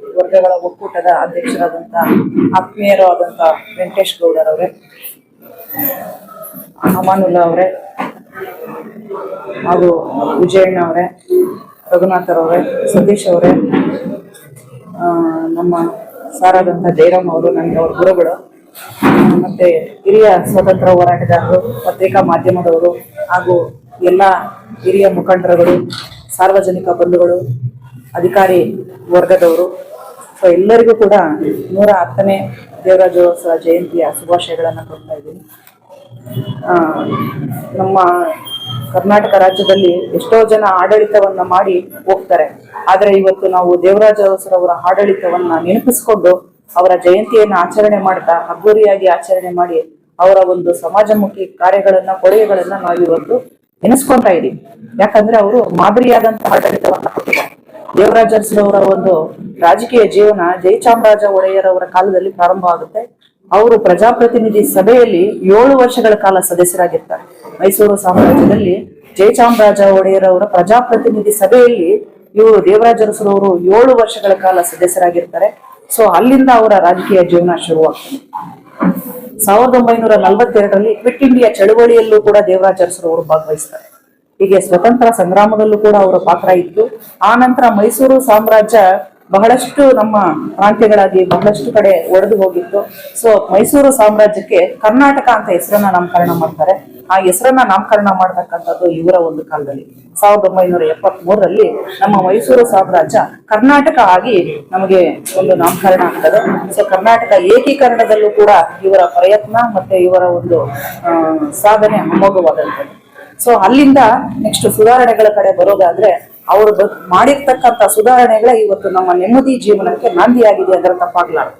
ವರ್ಗಗಳ ಒಕ್ಕೂಟದ ಅಧ್ಯಕ್ಷರಾದಂತ ಆತ್ಮೀಯರು ಆದಂತ ವೆಂಕಟೇಶ್ ಗೌಡರವ್ರೆ ಅಮಾನುಲ್ಲಾ ಅವರೇ, ಹಾಗೂ ವಿಜಯಣ್ಣ ಅವರೇ ರಘುನಾಥರವರೇ ಸತೀಶ್ ಅವರೇ ನಮ್ಮ ಸಾರಾದಂಥ ಜಯರಾಮ್ ಅವರು ನನಗೆ ಅವ್ರ ಗುರುಗಳು, ಮತ್ತೆ ಹಿರಿಯ ಸ್ವತಂತ್ರ ಹೋರಾಟಗಾರರು, ಪತ್ರಿಕಾ ಮಾಧ್ಯಮದವರು ಹಾಗೂ ಎಲ್ಲ ಹಿರಿಯ ಮುಖಂಡರುಗಳು, ಸಾರ್ವಜನಿಕ ಬಂಧುಗಳು ಅಧಿಕಾರಿ ವರ್ಗದವರು. ಸೊ ಎಲ್ಲರಿಗೂ ಕೂಡ ನೂರ ಹತ್ತನೇ ದೇವರಾಜೋತ್ಸವ ಜಯಂತಿಯ ಶುಭಾಶಯಗಳನ್ನು ಕೊಡ್ತಾ ಇದ್ದೀನಿ. ನಮ್ಮ ಕರ್ನಾಟಕ ರಾಜ್ಯದಲ್ಲಿ ಎಷ್ಟೋ ಜನ ಆಡಳಿತವನ್ನ ಮಾಡಿ ಹೋಗ್ತಾರೆ. ಆದರೆ ಇವತ್ತು ನಾವು ದೇವರಾಜ ಅವರ ಆಡಳಿತವನ್ನ ನೆನಪಿಸ್ಕೊಂಡು ಅವರ ಜಯಂತಿಯನ್ನು ಆಚರಣೆ ಮಾಡ್ತಾ ಅದ್ದೂರಿಯಾಗಿ ಆಚರಣೆ ಮಾಡಿ ಅವರ ಒಂದು ಸಮಾಜಮುಖಿ ಕಾರ್ಯಗಳನ್ನ, ಕೊಡುಗೆಗಳನ್ನ ನಾವು ಇವತ್ತು ನೆನೆಸ್ಕೊತಾ ಇದ್ದೀವಿ ಯಾಕಂದ್ರೆ ಅವರು ಮಾದರಿಯಾದಂತಹ ಆಡಳಿತವನ್ನು ಕೊಟ್ಟಿದ್ದಾರೆ. ದೇವರಾಜ ಅರಸರವರ ಒಂದು ರಾಜಕೀಯ ಜೀವನ, ಜಯಚಾಮರಾಜ ಒಡೆಯರ್ ಅವರ ಕಾಲದಲ್ಲಿ ಪ್ರಾರಂಭ ಆಗುತ್ತೆ. ಅವರು ಪ್ರಜಾಪ್ರತಿನಿಧಿ ಸಭೆಯಲ್ಲಿ ಏಳು ವರ್ಷಗಳ ಕಾಲ ಸದಸ್ಯರಾಗಿರ್ತಾರೆ. ಮೈಸೂರು ಸಾಮ್ರಾಜ್ಯದಲ್ಲಿ ಜಯಚಾಮರಾಜ ಒಡೆಯರ್ ಅವರ ಪ್ರಜಾಪ್ರತಿನಿಧಿ ಸಭೆಯಲ್ಲಿ ಇವರು ದೇವರಾಜ ಅರಸರವರು ಏಳು ವರ್ಷಗಳ ಕಾಲ ಸದಸ್ಯರಾಗಿರ್ತಾರೆ. ಸೊ, ಅಲ್ಲಿಂದ ಅವರ ರಾಜಕೀಯ ಜೀವನ ಶುರುವಾಗ್ತದೆ. ಸಾವಿರದ ಒಂಬೈನೂರ ನಲವತ್ತೆರಡರಲ್ಲಿ ಕ್ವಿಟ್ ಇಂಡಿಯಾ ಚಳುವಳಿಯಲ್ಲೂ ಕೂಡ ದೇವರಾಜ ಅರಸರವರು ಭಾಗವಹಿಸ್ತಾರೆ. ಹೀಗೆ ಸ್ವತಂತ್ರ ಸಂಗ್ರಾಮದಲ್ಲೂ ಕೂಡ ಅವರ ಪಾತ್ರ ಇತ್ತು ಆ ನಂತರ ಮೈಸೂರು ಸಾಮ್ರಾಜ್ಯ ಬಹಳಷ್ಟು ನಮ್ಮ ಪ್ರಾಂತ್ಯಗಳಾಗಿ ಬಹಳಷ್ಟು ಕಡೆ ಒಡೆದು ಹೋಗಿತ್ತು. ಸೊ ಮೈಸೂರು ಸಾಮ್ರಾಜ್ಯಕ್ಕೆ ಕರ್ನಾಟಕ ಅಂತ ಹೆಸರನ್ನ ನಾಮಕರಣ ಮಾಡ್ತಾರೆ. ಆ ಹೆಸರನ್ನ ನಾಮಕರಣ ಮಾಡ್ತಕ್ಕಂಥದ್ದು ಇವರ ಒಂದು ಕಾಲದಲ್ಲಿ. ಸಾವಿರದ ಒಂಬೈನೂರ ಎಪ್ಪತ್ತ್ ಮೂರರಲ್ಲಿ ನಮ್ಮ ಮೈಸೂರು ಸಾಮ್ರಾಜ್ಯ ಕರ್ನಾಟಕ ಆಗಿ ನಮಗೆ ಒಂದು ನಾಮಕರಣ ಆಗ್ತದೆ. ಸೊ ಕರ್ನಾಟಕ ಏಕೀಕರಣದಲ್ಲೂ ಕೂಡ ಇವರ ಪ್ರಯತ್ನ ಮತ್ತೆ ಇವರ ಒಂದು ಸಾಧನೆ ಅಮೋಘವಾದಂಥದ್ದು. ಸೊ ಅಲ್ಲಿಂದ ನೆಕ್ಸ್ಟ್ ಸುಧಾರಣೆಗಳ ಕಡೆ ಬರೋದಾದ್ರೆ, ಅವರು ಮಾಡಿರ್ತಕ್ಕಂಥ ಸುಧಾರಣೆಗಳೇ ಇವತ್ತು ನಮ್ಮ ನೆಮ್ಮದಿ ಜೀವನಕ್ಕೆ ನಾಂದಿಯಾಗಿದೆ ಅದರ ತಪ್ಪಾಗ್ಲಾರ್ದು.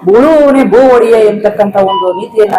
ಬುಳುವವನೇ ಭೂ ಒಡಿಯ ಎಂತಕ್ಕಂಥ ಒಂದು ನೀತಿಯನ್ನ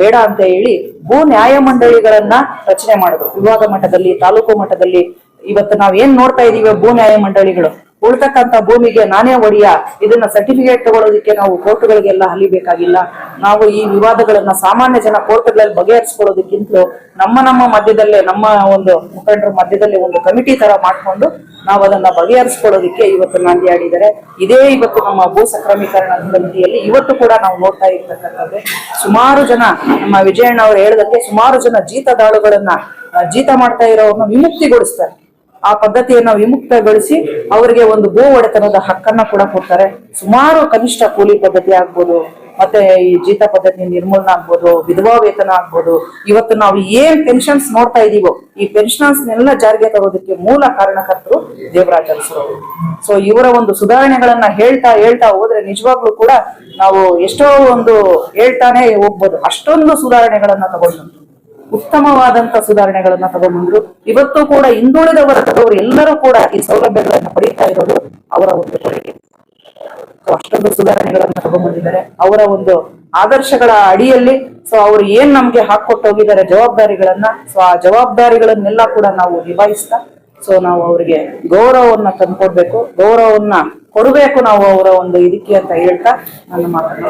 ಬೇಡ ಅಂತ ಹೇಳಿ ಭೂ ನ್ಯಾಯ ಮಂಡಳಿಗಳನ್ನ ರಚನೆ ಮಾಡಿದ್ರು. ವಿಭಾಗ ಮಟ್ಟದಲ್ಲಿ, ತಾಲೂಕು ಮಟ್ಟದಲ್ಲಿ. ಇವತ್ತು ನಾವ್ ಏನ್ ನೋಡ್ತಾ ಇದೀವಿ ಭೂ ನ್ಯಾಯ ಮಂಡಳಿಗಳು ಉಳ್ತಕ್ಕಂತ ಭೂಮಿಗೆ ನಾನೇ ಒಡೆಯ, ಇದನ್ನ ಸರ್ಟಿಫಿಕೇಟ್ ತಗೊಳ್ಳೋದಕ್ಕೆ ನಾವು ಕೋರ್ಟ್ಗಳಿಗೆಲ್ಲ ಹಲಿಬೇಕಾಗಿಲ್ಲ ನಾವು ಈ ವಿವಾದಗಳನ್ನ ಸಾಮಾನ್ಯ ಜನ ಕೋರ್ಟ್ಗಳಲ್ಲಿ ಬಗೆಹರಿಸ್ಕೊಳ್ಳೋದಕ್ಕಿಂತಲೂ ನಮ್ಮ ನಮ್ಮ ಮಧ್ಯದಲ್ಲೇ, ನಮ್ಮ ಒಂದು ಮುಖಂಡರ ಮಧ್ಯದಲ್ಲಿ ಒಂದು ಕಮಿಟಿ ತರ ಮಾಡ್ಕೊಂಡು ನಾವು ಅದನ್ನ ಬಗೆಹರಿಸ್ಕೊಳ್ಳೋದಕ್ಕೆ ಇವತ್ತು ನಾಂದಿ ಆಡಿದ್ದಾರೆ ಇದೇ ಇವತ್ತು ನಮ್ಮ ಭೂ ಸಕ್ರಮೀಕರಣ ಸಮಿತಿಯಲ್ಲಿ ಇವತ್ತು ಕೂಡ ನಾವು ನೋಡ್ತಾ ಇರ್ತಕ್ಕಂಥದ್ದು. ಸುಮಾರು ಜನ ನಮ್ಮ ವಿಜಯಣ್ಣ ಅವರು ಹೇಳದಕ್ಕೆ ಸುಮಾರು ಜನ ಜೀತ ದಾಳುಗಳನ್ನ ಜೀತ ಮಾಡ್ತಾ ಇರೋರನ್ನ ವಿಮುಕ್ತಿಗೊಳಿಸ್ತಾರೆ. ಆ ಪದ್ಧತಿಯನ್ನ ವಿಮುಕ್ತಗೊಳಿಸಿ ಅವರಿಗೆ ಒಂದು ಭೂ ಒಡೆತನದ ಹಕ್ಕನ್ನ ಕೂಡ ಕೊಡ್ತಾರೆ. ಸುಮಾರು ಕನಿಷ್ಠ ಕೂಲಿ ಪದ್ಧತಿ ಆಗ್ಬೋದು, ಮತ್ತೆ ಈ ಜೀತ ಪದ್ಧತಿ ನಿರ್ಮೂಲನ ಆಗ್ಬೋದು, ವಿಧವಾ ವೇತನ ಆಗ್ಬೋದು. ಇವತ್ತು ನಾವು ಏನ್ ಪೆನ್ಷನ್ಸ್ ನೋಡ್ತಾ ಇದೀವೋ, ಈ ಪೆನ್ಷನ್ಸ್ ನೆಲ್ಲ ಜಾರಿಗೆ ತರೋದಕ್ಕೆ ಮೂಲ ಕಾರಣಕರ್ತರು ದೇವರಾಜ್ ಅರಸರವರು ಸೊ ಇವರ ಒಂದು ಸುಧಾರಣೆಗಳನ್ನ ಹೇಳ್ತಾ ಹೇಳ್ತಾ ಹೋದ್ರೆ ನಿಜವಾಗ್ಲೂ ಕೂಡ ನಾವು ಎಷ್ಟೋ ಒಂದು ಹೇಳ್ತಾನೆ ಹೋಗ್ಬೋದು. ಅಷ್ಟೊಂದು ಸುಧಾರಣೆಗಳನ್ನ ತಗೊಂಡು ಉತ್ತಮವಾದಂತ ಸುಧಾರಣೆಗಳನ್ನ ತಗೊಂಡ್ಬಂದ್ರು. ಇವತ್ತು ಕೂಡ ಹಿಂದುಳಿದ ವರ್ಗದವರು ಎಲ್ಲರೂ ಕೂಡ ಈ ಸೌಲಭ್ಯಗಳನ್ನ ಪಡೀತಾ ಇರೋದು ಅವರ ಒಂದು ಕೊಡುಗೆ. ಅಷ್ಟೊಂದು ಸುಧಾರಣೆಗಳನ್ನ ತಗೊಂಡ್ಬಂದಿದ್ದಾರೆ. ಅವರ ಒಂದು ಆದರ್ಶಗಳ ಅಡಿಯಲ್ಲಿ ಸೊ ಅವರು ಏನ್ ನಮ್ಗೆ ಹಾಕೊಟ್ಟು ಹೋಗಿದ್ದಾರೆ ಜವಾಬ್ದಾರಿಗಳನ್ನ ಸೊ ಆ ಜವಾಬ್ದಾರಿಗಳನ್ನೆಲ್ಲ ಕೂಡ ನಾವು ನಿಭಾಯಿಸ್ತಾ ಸೊ ನಾವು ಅವರಿಗೆ ಗೌರವವನ್ನ ತಂದ್ಕೊಡ್ಬೇಕು. ಗೌರವವನ್ನ ಕೊಡಬೇಕು ನಾವು ಅವರ ಒಂದು ಇದಕ್ಕೆ ಅಂತ ಹೇಳ್ತಾ ನನ್ನ ಮಾತನ್ನ.